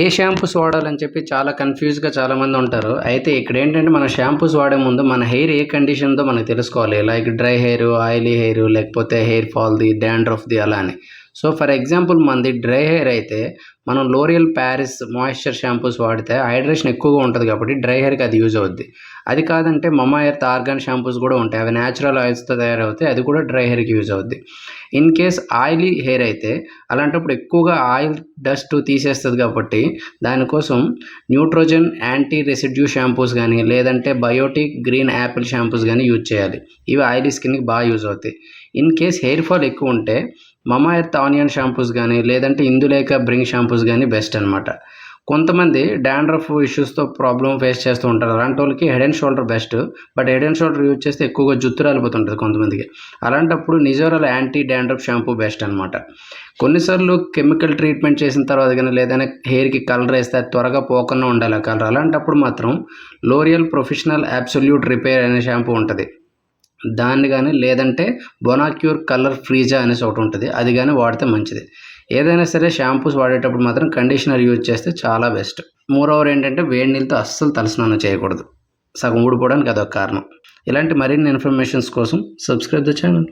ఏ shampoos వాడాలని చెప్పి చాలా కన్ఫ్యూజ్గా చాలామంది ఉంటారు. అయితే ఇక్కడ ఏంటంటే మన షాంపూస్ వాడే ముందు మన హెయిర్ ఏ కండిషన్తో మనకు తెలుసుకోవాలి. Like dry hair oily hair లేకపోతే హెయిర్ ఫాల్ది డాండ్రఫ్ది అలా అని. సో ఫర్ ఎగ్జాంపుల్ మనది డ్రై హెయిర్ అయితే మనం లోరియల్ ప్యారిస్ మాయిశ్చర్ షాంపూస్ వాడితే హైడ్రేషన్ ఎక్కువగా ఉంటుంది కాబట్టి డ్రై హెయిర్కి అది యూజ్ అవుద్ది. అది కాదంటే మమా ఎర్త్ ఆర్గాన్ షాంపూస్ కూడా ఉంటాయి. అవి న్యాచురల్ ఆయిల్స్తో తయారవుతాయి. అది కూడా డ్రై హెయిర్కి యూజ్ అవుద్ది. ఇన్ కేస్ ఆయిలీ హెయిర్ అయితే అలాంటప్పుడు ఎక్కువగా ఆయిల్ డస్ట్ తీసేస్తుంది కాబట్టి దానికోసం న్యూట్రోజన్ యాంటీ రెసిడ్యూ షాంపూస్ కానీ లేదంటే బయోటిక్ గ్రీన్ యాపిల్ షాంపూస్ కానీ యూజ్ చేయాలి. ఇవి ఆయిలీ స్కిన్కి బాగా యూజ్ అవుతాయి. ఇన్ కేస్ హెయిర్ ఫాల్ ఎక్కువ ఉంటే మమా ఎర్త్ ఆనియన్ షాంపూస్ కానీ లేదంటే ఇందులేక బ్రింగ్ షాంపూస్ కానీ బెస్ట్ అనమాట కొంతమంది డాండ్రఫ్ ఇష్యూస్తో ప్రాబ్లం ఫేస్ చేస్తూ ఉంటారు. అలాంటి వాళ్ళకి head and shoulder best but head and shoulder use చేస్తే ఎక్కువగా జుత్తు రాలిపోతుంటుంది కొంతమందికి. అలాంటప్పుడు Nizoral anti dandruff shampoo best అనమాట కొన్నిసార్లు కెమికల్ ట్రీట్మెంట్ చేసిన తర్వాత కానీ లేదైనా హెయిర్కి కలర్ వేస్తే అది త్వరగా పోకుండా ఉండాలి కలర్ అలాంటప్పుడు మాత్రం లోరియల్ ప్రొఫెషనల్ అబ్సల్యూట్ రిపేర్ అనే షాంపూ ఉంటుంది. దాన్ని కానీ లేదంటే బొనాక్యూర్ కలర్ ఫ్రీజా అనేసి ఒకటి ఉంటుంది. అది కానీ వాడితే మంచిది. ఏదైనా సరే షాంపూస్ వాడేటప్పుడు మాత్రం కండిషనర్ యూజ్ చేస్తే చాలా బెస్ట్. మోర్ ఓవర్ ఏంటంటే వేడి నీళ్ళతో అస్సలు తలస్నానం చేయకూడదు. సగం ఊడిపోవడానికి అదొక కారణం. ఇలాంటి మరిన్ని ఇన్ఫర్మేషన్స్ కోసం సబ్స్క్రైబ్ ద ఛానల్.